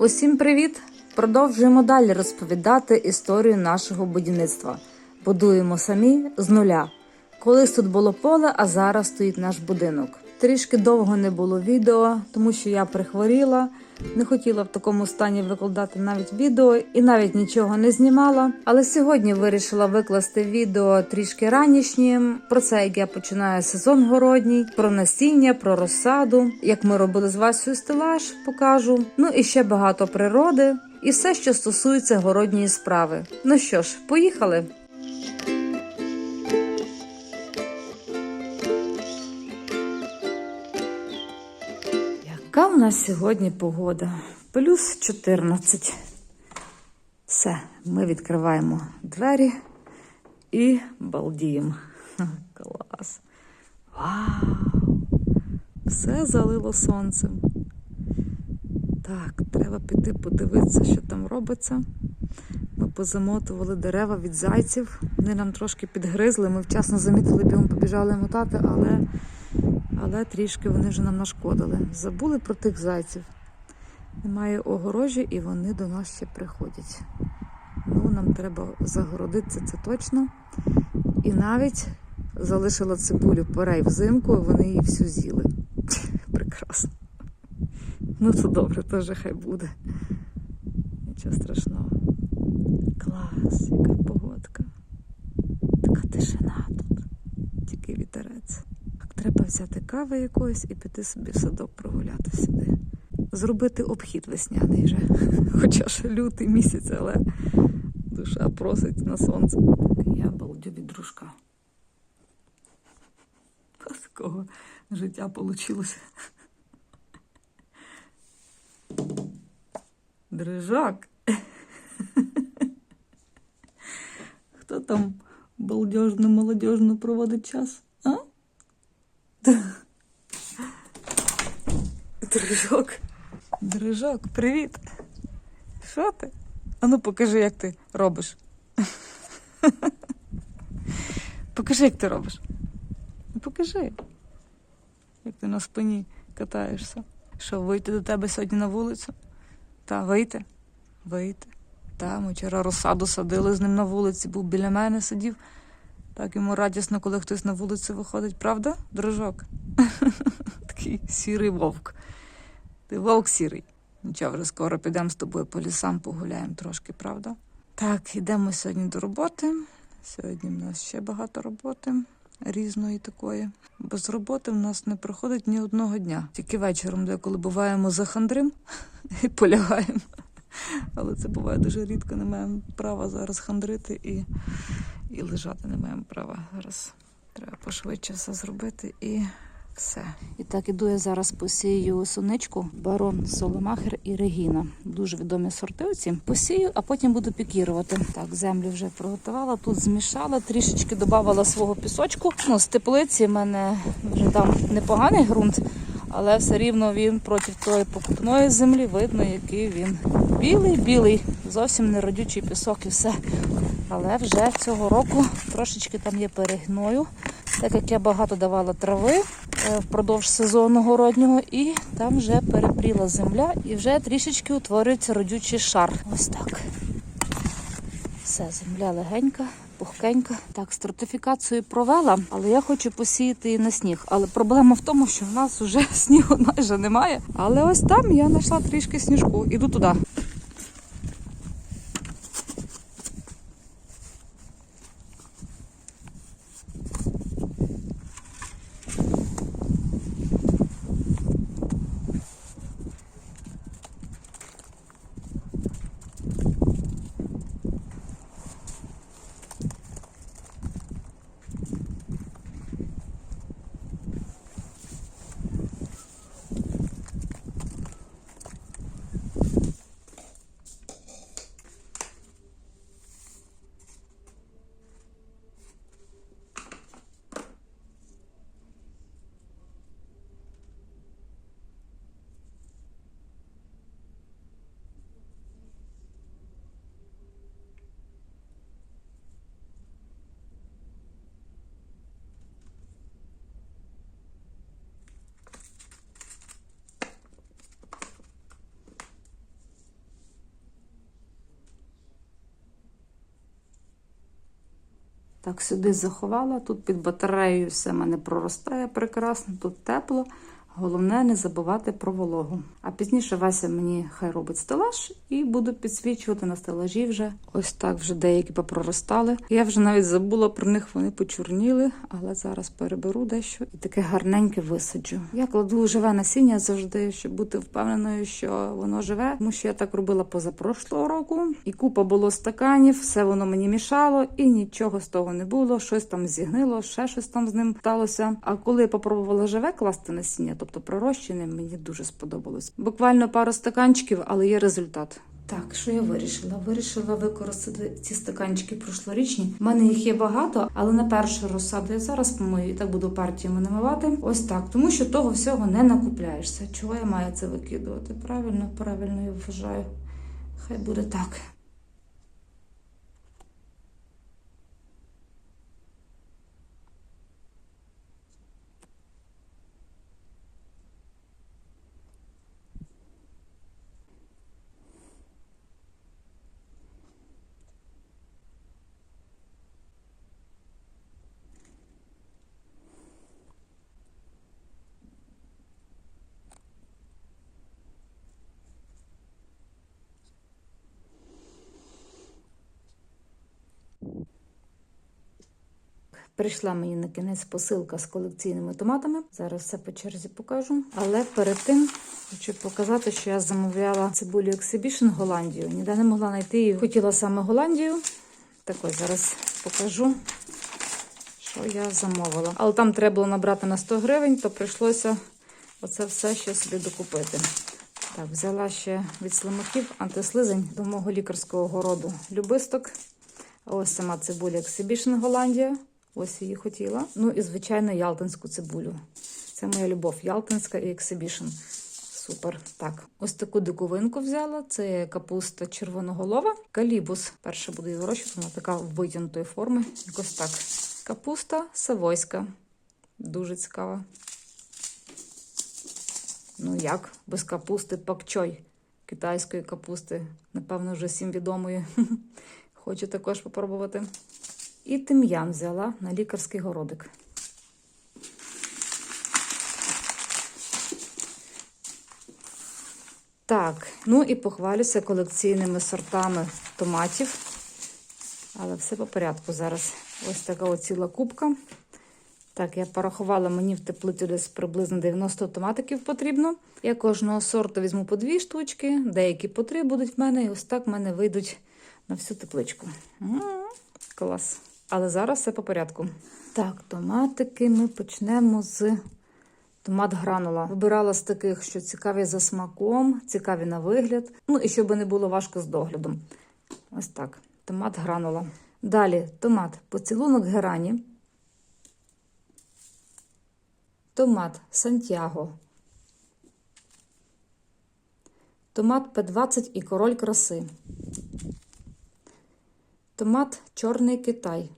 Усім привіт! Продовжуємо далі розповідати історію нашого будівництва. Будуємо самі з нуля. Колись тут було поле, а зараз стоїть наш будинок. Трішки довго не було відео, тому що я прихворіла, не хотіла в такому стані викладати навіть відео і навіть нічого не знімала. Але сьогодні вирішила викласти відео трішки ранішнім про це, як я починаю сезон городній, про насіння, про розсаду, як ми робили з Васею стелаж, покажу. Ну і ще багато природи, і все, що стосується городньої справи. Ну що ж, поїхали. Яка в нас сьогодні погода? Плюс 14. Все, ми відкриваємо двері і балдіємо. Клас. Вау! Все залило сонцем. Так, треба піти подивитися, що там робиться. Ми позамотували дерева від зайців. Вони нам трошки підгризли. Ми вчасно замітили, бігом побіжали мотати, але, але трішки вони вже нам нашкодили. Забули про тих зайців. Немає огорожі, і вони до нас ще приходять. Ну, нам треба загородитися, це точно. І навіть залишила цибулю порей взимку, вони її всю з'їли. Прекрасно. Ну, це добре, теж хай буде. Нічого страшного. Клас, яка погодка. Така тишина тут. Тільки вітерець. Так, треба взяти кави якоїсь і піти собі в садок прогуляти сюди. Зробити обхід весняний вже. Хоча ж лютий місяць, але душа просить на сонце. Я балдю від дружка. Такого життя вийшло. Дрижак. Хто там балдежно, молодежно проводить час? Дрижок. Дрижок, привіт. Що ти? А ну покажи, як ти робиш. Покажи, як ти робиш. Покажи, як ти на спині катаєшся. Що, вийти до тебе сьогодні на вулицю? Та вийти? Вийти. Та, ми вчора розсаду садили з ним на вулиці, був біля мене сидів. Так йому радісно, коли хтось на вулицю виходить, правда, дружок? Такий сірий вовк. Ти вовк сірий. Нічого, вже скоро підемо з тобою по лісам, погуляємо трошки, правда? Так, йдемо сьогодні до роботи. Сьогодні в нас ще багато роботи різної такої. Без роботи в нас не проходить ні одного дня. Тільки вечором, деколи буваємо за хандрим і полягаємо. Але це буває дуже рідко. Не маємо права зараз хандрити і, і лежати не маємо права. Зараз треба пошвидше все зробити і все. І так іду я зараз посію соничку, барон Соломахер і Регіна. Дуже відомі сорти оці. Посію, а потім буду пікірувати. Так, землю вже приготувала, тут змішала, трішечки додавала свого пісочку. Ну, з теплиці в мене вже там непоганий ґрунт, але все рівно він проти тої покупної землі видно, який він білий-білий, зовсім не родючий пісок і все. Але вже цього року трошечки там є перегною, так як я багато давала трави е, впродовж сезону городнього, і там вже перепріла земля і вже трішечки утворюється родючий шар. Ось так. Все, земля легенька, пухкенька. Так, стратифікацію провела, але я хочу посіяти її на сніг. Але проблема в тому, що в нас вже снігу майже немає. Але ось там я знайшла трішки сніжку. Іду туди. Так, сюди заховала. Тут під батареєю все мене проростає прекрасно, тут тепло. Головне не забувати про вологу. А пізніше Вася мені хай робить стелаж і буду підсвічувати на стелажі вже. Ось так вже деякі попроростали. Я вже навіть забула про них, вони почорніли, але зараз переберу дещо і таке гарненьке висаджу. Я кладу живе насіння завжди, щоб бути впевненою, що воно живе, тому що я так робила позапрошлого року. І купа було стаканів, все воно мені мішало, і нічого з того не було. Щось там зігнило, ще щось там з ним сталося. А коли я попробувала живе класти насіння, тобто пророщене, мені дуже сподобалось. Буквально пару стаканчиків, але є результат. Так, що я вирішила? Вирішила використати ці стаканчики прошлорічні. У мене їх є багато, але на першу розсаду я зараз помию і так буду партіями намивати. Ось так, тому що того всього не накупляєшся. Чого я маю це викидувати? Правильно, правильно я вважаю. Хай буде так. Прийшла мені на кінець посилка з колекційними томатами. Зараз все по черзі покажу. Але перед тим хочу показати, що я замовляла цибулю Exhibition Голландію. Ніде не могла знайти її. Хотіла саме Голландію. Так ось зараз покажу, що я замовила. Але там треба було набрати на 100 гривень, то прийшлося оце все ще собі докупити. Так, взяла ще від слимаків антислизень до мого лікарського городу любисток. Ось сама цибуля Exhibition Голландія. Ось її хотіла. Ну і, звичайно, ялтинську цибулю. Це моя любов. Ялтинська і Exhibition. Супер. Так, ось таку диковинку взяла. Це капуста червоноголова. Калібус. Перше буду її вирощувати, вона така витягнутої форми. Якось так. Капуста савойська. Дуже цікава. Ну як? Без капусти пакчой. Китайської капусти. Напевно, вже всім відомої. Хочу також попробувати. І тим'ян взяла на лікарський городик. Так, ну і похвалюся колекційними сортами томатів. Але все по порядку зараз. Ось така от ціла кубка. Так, я порахувала, мені в теплицю десь приблизно 90 томатиків потрібно. Я кожного сорту візьму по дві штучки, деякі по три будуть в мене, і ось так в мене вийдуть на всю тепличку. М, Клас. Але зараз все по порядку. Так, томатики ми почнемо з томат гранула. Вибирала з таких, що цікаві за смаком, цікаві на вигляд. Ну і щоб не було важко з доглядом. Ось так. Томат гранула. Далі томат поцілунок герані. Томат Сантьяго. Томат П20 і король краси. Томат Чорний Китай.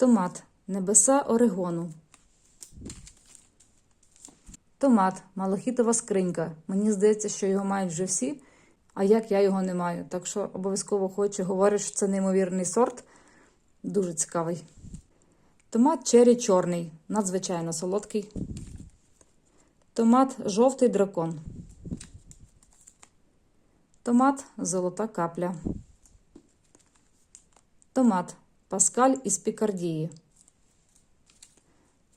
Томат Небеса Орегону. Томат Малахітова скринька. Мені здається, що його мають вже всі, а як я його не маю. Так що обов'язково хочу говорити, що це неймовірний сорт. Дуже цікавий. Томат черрі чорний, надзвичайно солодкий. Томат жовтий дракон. Томат золота капля. Томат паскаль із Пікардії.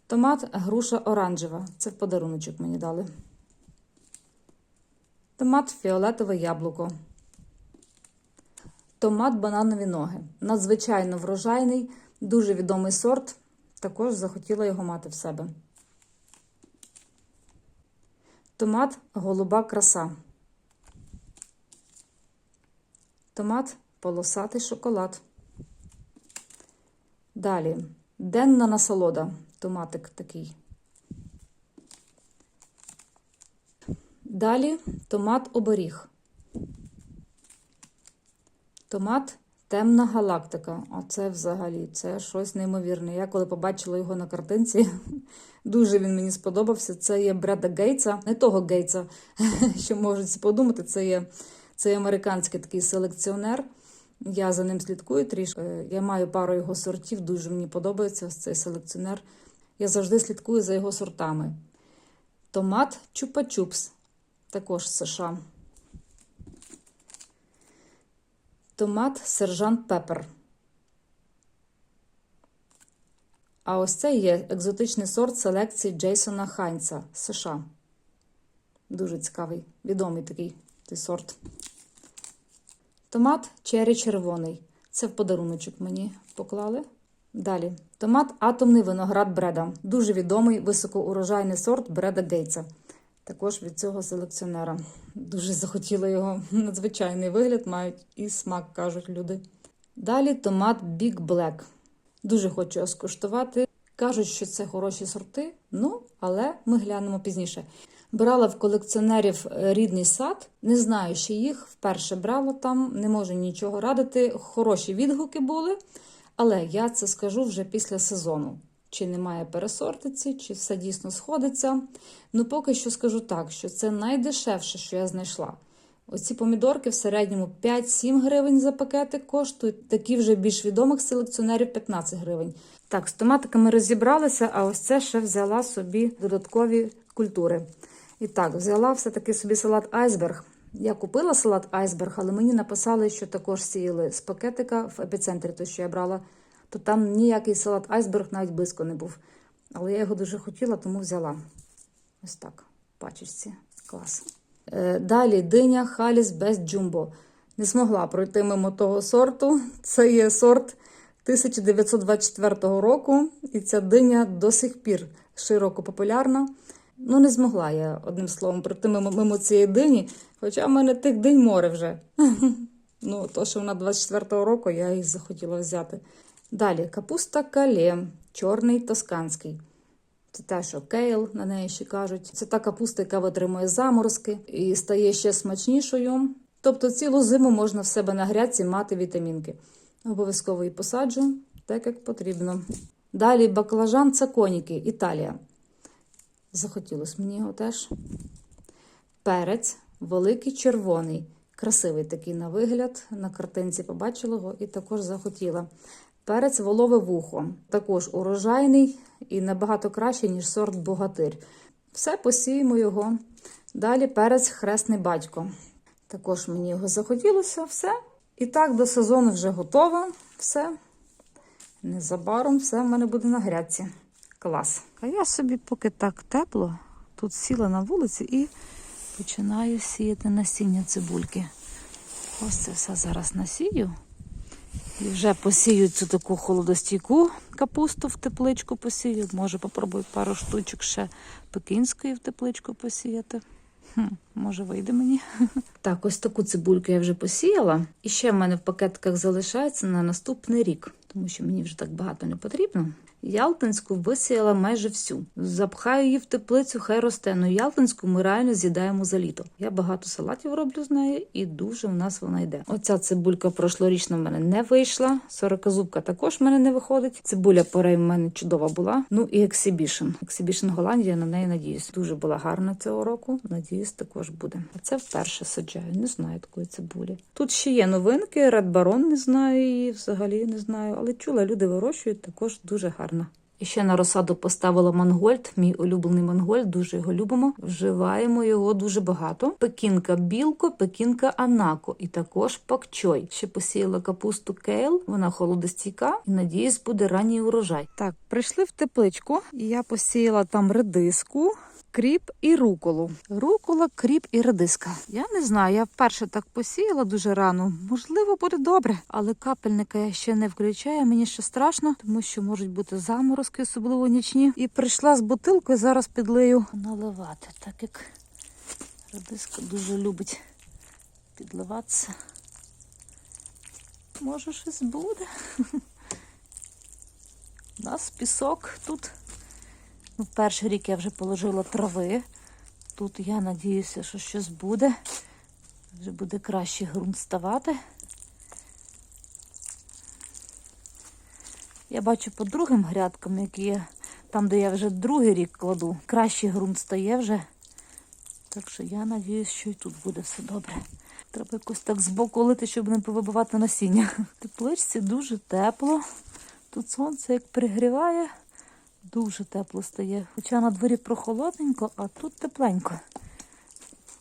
Томат груша оранжева. Це в подаруночок мені дали. Томат фіолетове яблуко. Томат бананові ноги. Надзвичайно врожайний, дуже відомий сорт. Також захотіла його мати в себе. Томат голуба краса. Томат полосатий шоколад. Далі денна насолода. Томатик такий. Далі томат оберіг. Томат темна галактика. Оце взагалі це щось неймовірне. Я коли побачила його на картинці, дуже він мені сподобався. Це є Бреда Гейтса, не того Гейтса, що можуть подумати. Це є, це є американський такий селекціонер. Я за ним слідкую трішки. Е, Я маю пару його сортів, дуже мені подобається цей селекціонер. Я завжди слідкую за його сортами. Томат Чупа-Чупс, також США. Томат Сержант Пепер. А ось це є екзотичний сорт селекції Джейсона Хайнца США. Дуже цікавий, відомий такий цей сорт. Томат черрі червоний. Це в подаруночок мені поклали. Далі. Томат атомний виноград Бреда. Дуже відомий високоурожайний сорт Бреда Гейтса. Також від цього селекціонера. Дуже захотіла його. Надзвичайний вигляд мають і смак, кажуть люди. Далі томат Big Black. Дуже хочу скуштувати. Кажуть, що це хороші сорти, ну, але ми глянемо пізніше. Брала в колекціонерів е, рідний сад, не знаю, ще їх вперше брала там, не можу нічого радити. Хороші відгуки були, але я це скажу вже після сезону. Чи немає пересортиці, чи все дійсно сходиться. Ну, поки що скажу так, що це найдешевше, що я знайшла. Оці помідорки в середньому 5-7 гривень за пакетик коштують, такі вже більш відомих селекціонерів 15 гривень. Так, з томатиками розібралися, а ось це ще взяла собі додаткові культури. І так, взяла все-таки собі салат айсберг. Я купила салат айсберг, але мені написали, що також сіяли з пакетика в епіцентрі, той, що я брала, то там ніякий салат айсберг навіть близько не був. Але я його дуже хотіла, тому взяла. Ось так, пачечці. Клас. Е, Далі диня Халіс без джумбо. Не змогла пройти мимо того сорту. Це є сорт 1924 року, і ця диня до сих пір широко популярна. Ну, не змогла я одним словом пройти мимо, цієї дині, хоча в мене тих динь море вже. Ну, то, що вона 24-го року, я її захотіла взяти. Далі капуста кале, чорний тосканський. Це те, що кейл на неї ще кажуть. Це та капуста, яка витримує заморозки і стає ще смачнішою. Тобто цілу зиму можна в себе на грядці мати вітамінки. Обов'язково її посаджу, так як потрібно. Далі баклажан цаконіки, Італія. Захотілося мені його теж. Перець великий червоний. Красивий такий на вигляд. На картинці побачила його і також захотіла. Перець волове вухо. Також урожайний і набагато кращий, ніж сорт богатир. Все, посіємо його. Далі перець хресний батько. Також мені його захотілося, все. І так, до сезону вже готово. Все. Незабаром все в мене буде на грядці. Клас. А я собі, поки так тепло, тут сіла на вулиці і починаю сіяти насіння цибульки. Ось це все зараз насію. І вже посію цю таку холодостійку капусту в тепличку посію. Може, попробую пару штучок ще пекінської в тепличку посіяти. Може, вийде мені. Так, ось таку цибульку я вже посіяла. І ще в мене в пакетках залишається на наступний рік, тому що мені вже так багато не потрібно. Ялтинську висіяла майже всю. Запхаю її в теплицю, хай росте. Ну ялтинську ми реально з'їдаємо за літо. Я багато салатів роблю з нею, і дуже в нас вона йде. Оця цибулька прошлорічна в мене не вийшла. Сорокозубка також в мене не виходить. Цибуля порей в мене чудова була. Ну і ексібішн. Ексібішн Голландія на неї надіюсь. Дуже була гарна цього року. Надіюсь, також буде. А це вперше саджаю. Не знаю такої цибулі. Тут ще є новинки. Ред Барон не знаю її, взагалі не знаю. Але чула, люди вирощують також дуже гарно. І ще на розсаду поставила мангольд, мій улюблений мангольд, дуже його любимо. Вживаємо його дуже багато. Пекінка білко, пекінка анако і також пакчой. Ще посіяла капусту кейл, вона холодостійка і надіюсь, буде ранній урожай. Так, прийшли в тепличку, і я посіяла там редиску, кріп і руколу. Рукола, кріп і редиска. Я не знаю, я вперше так посіяла дуже рано. Можливо, буде добре, але капельника я ще не включаю. Мені ще страшно, тому що можуть бути заморозки, особливо нічні. І прийшла з бутилкою, зараз підлию наливати, так як редиска дуже любить підливатися. Може, щось буде. У нас пісок тут. Ну, перший рік я вже положила трави. Тут я надіюся, що щось буде. Вже буде краще ґрунт ставати. Я бачу по другим грядкам, які є, там, де я вже другий рік кладу, кращий ґрунт стає вже. Так що я надіюсь, що і тут буде все добре. Треба якось так збоку лити, щоб не повибивати насіння. В тепличці дуже тепло. Тут сонце як пригріває, дуже тепло стає. Хоча на дворі прохолодненько, а тут тепленько.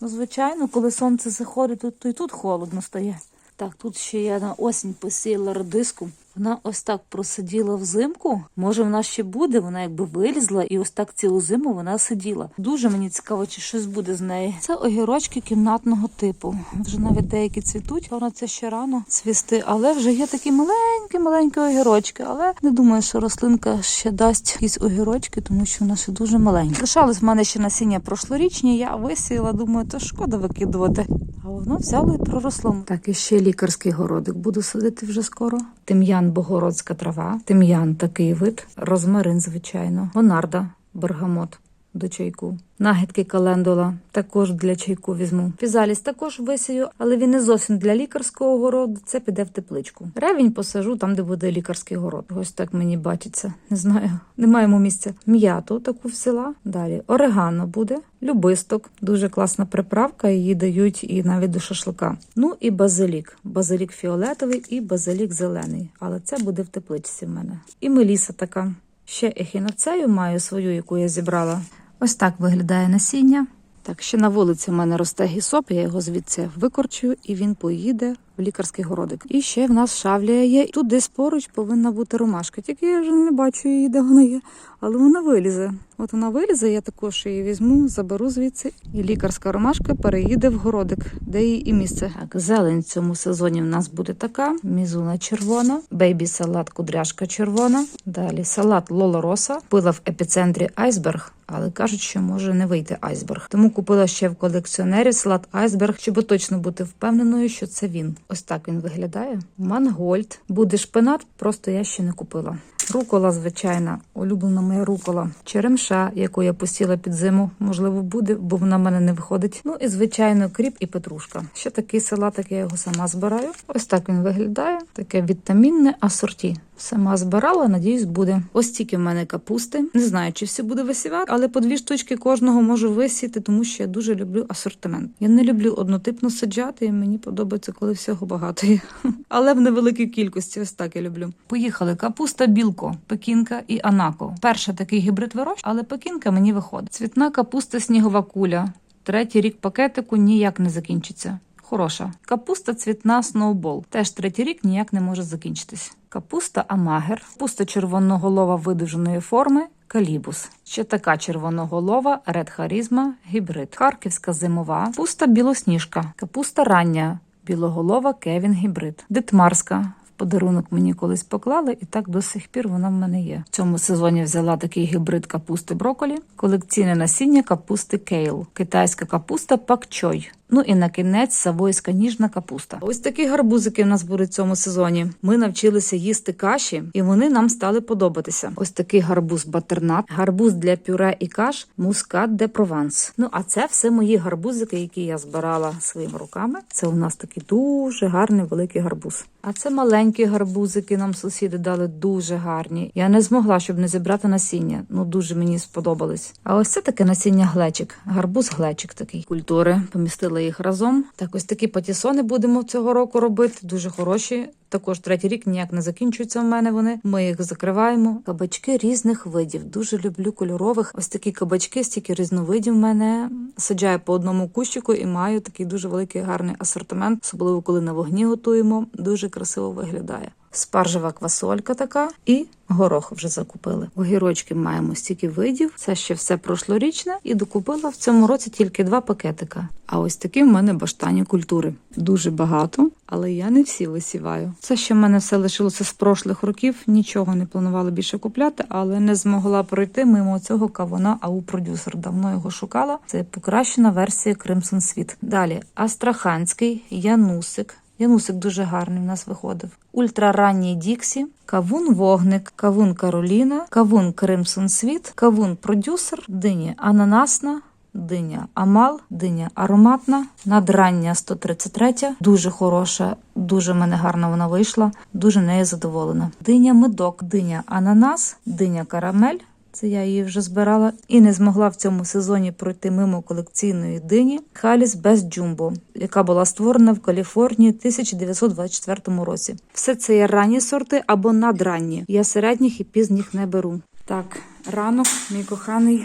Ну, звичайно, коли сонце заходить, то, і тут холодно стає. Так, тут ще я на осінь посіяла радиску. Вона ось так просиділа взимку. Може, вона ще буде, вона якби вилізла, і ось так цілу зиму вона сиділа. Дуже мені цікаво, чи щось буде з неї. Це огірочки кімнатного типу. Вже навіть деякі цвітуть, вона це ще рано цвісти, але вже є такі маленькі, маленькі огірочки. Але не думаю, що рослинка ще дасть якісь огірочки, тому що вона ще дуже маленька. Лишалось в мене ще насіння прошлорічні. Я висіяла, думаю, то шкода викидувати. А воно взяло і проросло. Так, і ще лікарський городик буду садити вже скоро. Тим'ян богородська трава, тим'ян такий вид, розмарин, звичайно, гонарда, бергамот до чайку. Нагідки календула також для чайку візьму. Фізаліс також висію, але він не зовсім для лікарського городу. Це піде в тепличку. Ревінь посажу там, де буде лікарський город. Ось так мені бачиться. Не знаю, не маємо місця. М'яту таку взяла. Далі орегано буде, любисток, дуже класна приправка. Її дають і навіть до шашлика. Ну і базилік. Базилік фіолетовий і базилік зелений. Але це буде в тепличці в мене. І меліса така. Ще ехінацею маю свою, яку я зібрала. Ось так виглядає насіння. Так, ще на вулиці в мене росте гісоп, я його звідси викорчую, і він поїде лікарський городик. І ще в нас шавлія є. Тут десь поруч повинна бути ромашка. Тільки я вже не бачу її, де вона є. Але вона вилізе. От вона вилізе, я також її візьму, заберу звідси. І лікарська ромашка переїде в городик, де її і місце. Так, зелень в цьому сезоні в нас буде така: мізуна червона, бейбі салат кудряшка червона. Далі салат лолороса. Пила в епіцентрі айсберг. Але кажуть, що може не вийти айсберг. Тому купила ще в колекціонері салат айсберг, щоб точно бути впевненою, що це він. Ось так він виглядає. Мангольд. Буде шпинат, просто я ще не купила. Рукола, звичайна, улюблена моя рукола. Черемша, яку я посіла під зиму, можливо, буде, бо вона в мене не виходить. Ну і звичайно, кріп і петрушка. Ще такий салатик, я його сама збираю. Ось так він виглядає. Таке вітамінне асорті. Сама збирала, надіюсь, буде. Ось тільки в мене капусти. Не знаю, чи все буде висівати, але по дві штучки кожного можу висіти, тому що я дуже люблю асортимент. Я не люблю однотипно саджати, і мені подобається, коли всього багато є. Але в невеликій кількості. Ось так я люблю. Поїхали капуста, білко, пекінка і анако. Перший такий гібрид вирощ, але пекінка мені виходить. Цвітна капуста, снігова куля. Третій рік пакетику ніяк не закінчиться. Хороша. Капуста цвітна сноубол. Теж третій рік ніяк не може закінчитись. Капуста амагер, капуста червоноголова видуженої форми. Калібус. Ще така червоноголова, ред харізма, гібрид. Харківська зимова, капуста білосніжка, капуста рання, білоголова Кевін гібрид. Дитмарська. Подарунок мені колись поклали, і так до сих пір вона в мене є. В цьому сезоні взяла такий гібрид капусти броколі, колекційне насіння капусти кейл, китайська капуста пакчой. Ну і на кінець савойська ніжна капуста. Ось такі гарбузики в нас будуть в цьому сезоні. Ми навчилися їсти каші, і вони нам стали подобатися. Ось такий гарбуз батернат, гарбуз для пюре і каш, мускат де прованс. Ну а це все мої гарбузики, які я збирала своїми руками. Це у нас такий дуже гарний великий гарбуз. А це маленькі гарбузики. Нам сусіди дали дуже гарні. Я не змогла, щоб не зібрати насіння. Ну дуже мені сподобались. А ось це таке насіння глечик. Гарбуз глечик такий. Культури помістили їх разом. Так, ось такі патісони будемо цього року робити. Дуже хороші. Також третій рік ніяк не закінчуються в мене вони. Ми їх закриваємо. Кабачки різних видів. Дуже люблю кольорових. Ось такі кабачки, стільки різновидів в мене. Саджаю по одному кущику і маю такий дуже великий гарний асортимент, особливо коли на вогні готуємо. Дуже красиво виглядає. Спаржева квасолька така і горох вже закупили. Огірочки маємо стільки видів. Це ще все прошлорічне, і докупила в цьому році тільки два пакетика. А ось такі в мене баштані культури. Дуже багато, але я не всі висіваю. Це ще в мене все лишилося з прошлих років. Нічого не планувала більше купляти, але не змогла пройти мимо цього кавуна АУ продюсер. Давно його шукала. Це покращена версія Crimson Світ. Далі Астраханський, Янусик. Янусик дуже гарний в нас виходив. Ультраранній Діксі, Кавун Вогник, Кавун Кароліна, Кавун Кримсон Світ, Кавун Продюсер, диня Ананасна, диня Амал, диня ароматна, надрання 133, дуже хороша, дуже мене гарно вона вийшла, дуже нею задоволена. Диня медок, диня ананас, диня карамель. Це я її вже збирала і не змогла в цьому сезоні пройти мимо колекційної дині Халіс без джумбо, яка була створена в Каліфорнії в 1924 році. Все це є ранні сорти або надранні. Я середніх і пізніх не беру. Так, ранок, мій коханий,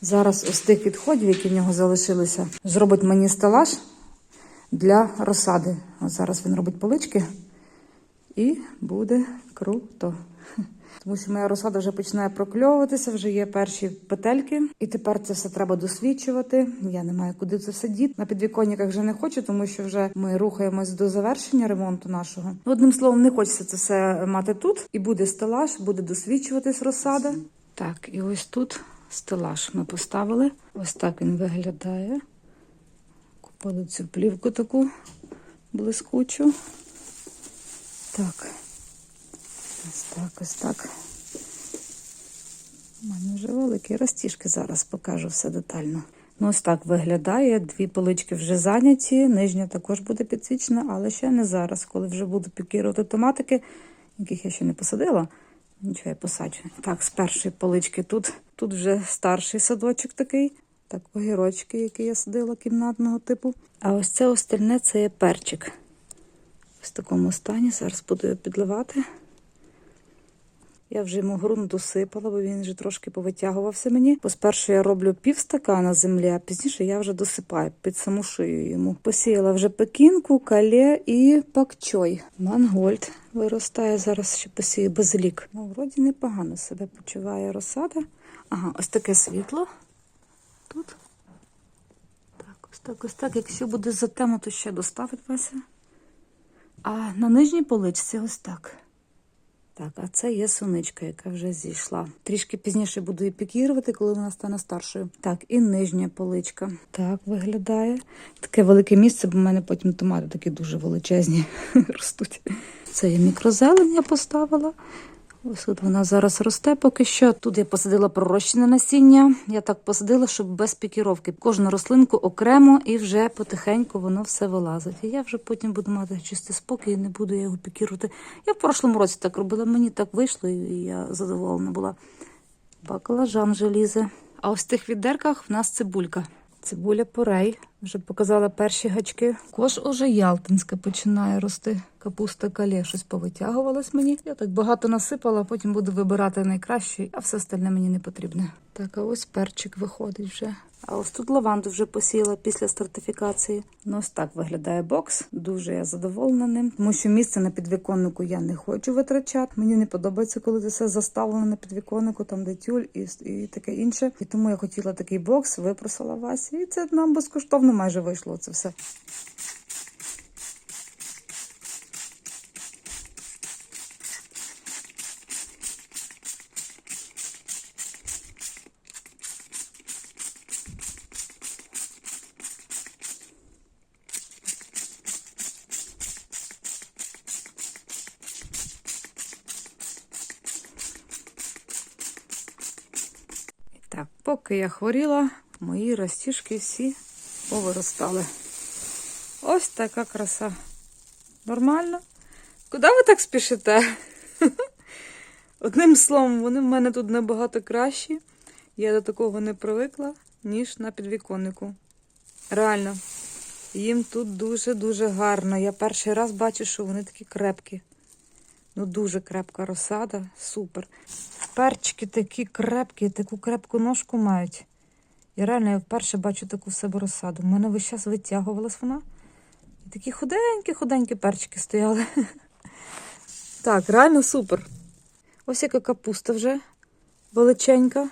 зараз ось тих відходів, які в нього залишилися, зробить мені стелаж для розсади. От зараз він робить полички і буде круто. Тому що моя розсада вже починає прокльовуватися, вже є перші петельки, і тепер це все треба досвідчувати. Я не маю куди це все діти. На підвіконниках вже не хочу, тому що вже ми рухаємось до завершення ремонту нашого. Одним словом, не хочеться це все мати тут. І буде стелаж, буде досвідчуватись розсада. Так, і ось тут стелаж ми поставили. Ось так він виглядає. Купили цю плівку таку блискучу. Так. Ось так, ось так. У мене вже великі розтіжки, зараз покажу все детально. Ну, ось так виглядає. Дві полички вже зайняті, нижня також буде підсвічена, але ще не зараз, коли вже буду пікірувати томатики, яких я ще не посадила. Нічого я посаджу. Так, з першої полички тут. Тут вже старший садочок такий. Так, огірочки, які я садила кімнатного типу. А ось це остальне це є перчик. Ось в такому стані. Зараз буду його підливати. Я вже йому ґрунт досипала, бо він вже трошки повитягувався мені. Бо спершу я роблю пів стакана землі, а пізніше я вже досипаю під саму шию йому. Посіяла вже пекінку, кале і пакчой. Мангольд виростає. Зараз ще посію базилік. Ну, вроді непогано себе почуває розсада. Ага, ось таке світло тут. Так, ось так, ось так. Якщо буде затемно, то ще доставить Вася. А на нижній поличці ось так. Так, а це є суничка, яка вже зійшла. Трішки пізніше буду її пікірувати, коли вона стане старшою. Так, і нижня поличка. Так виглядає. Таке велике місце, бо в мене потім томати такі дуже величезні ростуть. Це я мікрозелень я поставила. Ось тут вона зараз росте поки що. Тут я посадила пророщене насіння. Я так посадила, щоб без пікіровки. Кожну рослинку окремо і вже потихеньку воно все вилазить. І я вже потім буду мати чистий спокій не буду його пікірувати. Я в прошлому році так робила, мені так вийшло, і я задоволена була. Баклажан вже лізе. А ось в тих відерках в нас цибулька. Цибуля порей. Вже показала перші гачки. Кош уже ялтинське починає рости. Капуста калє щось повитягувалась мені. Я так багато насипала, потім буду вибирати найкращий, а все остальне мені не потрібне. Так, а ось перчик виходить вже. А ось тут лаванду вже посіяла після стратифікації. Ну, ось так виглядає бокс. Дуже я задоволена ним, тому що місце на підвіконнику я не хочу витрачати. Мені не подобається, коли це все заставлено на підвіконнику, там де тюль і, і таке інше. І тому я хотіла такий бокс, випросила Васі. І це нам безкоштовно майже вийшло це все. Поки я хворіла, мої розтіжки всі повиростали. Ось така краса. Нормально? Куди ви так спішите? Одним словом, вони в мене тут набагато кращі. Я до такого не привикла, ніж на підвіконнику. Реально, їм тут дуже-дуже гарно. Я перший раз бачу, що вони такі крепкі. Ну, дуже крепка розсада, супер. Перчики такі крепкі, таку крепку ножку мають. І реально я вперше бачу таку в себе розсаду. У мене весь час витягувалась вона. І такі худенькі-худенькі перчики стояли. Так, реально супер. Ось яка капуста вже величенька.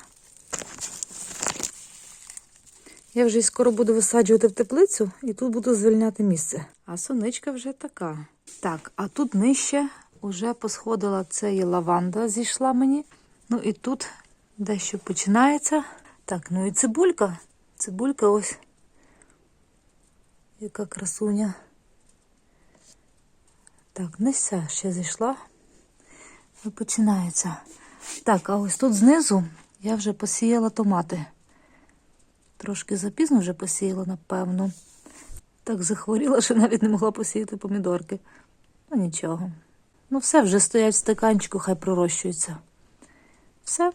Я вже скоро буду висаджувати в теплицю і тут буду звільняти місце. А соничка вже така. Так, а тут нижче вже посходила це і лаванда зійшла мені. Ну і тут дещо починається. Так, ну і цибулька. Цибулька ось. Яка красуня. Так, не ще зійшла. І починається. Так, а ось тут знизу я вже посіяла томати. Трошки запізно вже посіяла, напевно. Так захворіла, що навіть не могла посіяти помідорки. Ну нічого. Ну, все вже стоять в стаканчику, хай пророщуються. Все.